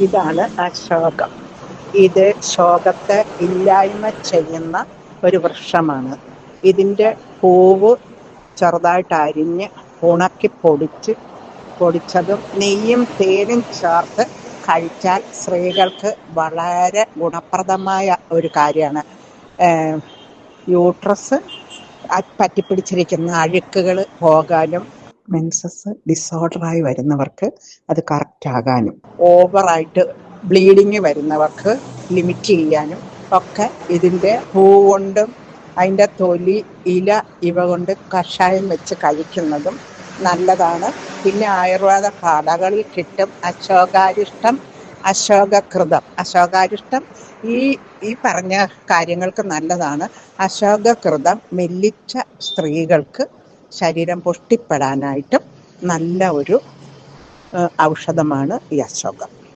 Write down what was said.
ഇതാണ് അശോകം ഇത് ശോകത്തെ ഇല്ലായ്മ ചെയ്യുന്ന ഒരു വൃക്ഷമാണ്. ഇതിന്റെ പൂവ് ചെറുതായിട്ട് അരിഞ്ഞ് ഉണക്കി പൊടിച്ച് പൊടിച്ചതും നെയ്യും തേനും ചേർത്ത് കഴിച്ചാൽ സ്ത്രീകൾക്ക് വളരെ ഗുണപ്രദമായ ഒരു കാര്യമാണ്. യൂട്രസ് പറ്റിപ്പിടിച്ചിരിക്കുന്ന അഴുക്കുകൾ പോകാനും മെൻസസ് ഡിസോർഡറായി വരുന്നവർക്ക് അത് കറക്റ്റ് ആകാനും ഓവറായിട്ട് ബ്ലീഡിങ് വരുന്നവർക്ക് ലിമിറ്റ് ചെയ്യാനും ഒക്കെ ഇതിന്റെ പൂ കൊണ്ടും അതിന്റെ തൊലി ഇല ഇവ കൊണ്ട് കഷായം വെച്ച് കഴിക്കുന്നതും നല്ലതാണ്. പിന്നെ ആയുർവേദ കടകളിൽ കിട്ടും അശോകാരിഷ്ടം അശോകകൃതം. അശോകാരിഷ്ടം ഈ ഈ പറഞ്ഞ കാര്യങ്ങൾക്ക് നല്ലതാണ്. അശോകകൃതം മെല്ലിച്ച സ്ത്രീകൾക്ക് ശരീരം പുഷ്ടിപ്പെടാനായിട്ടും നല്ല ഒരു ഔഷധമാണ് ഈ അശോകം.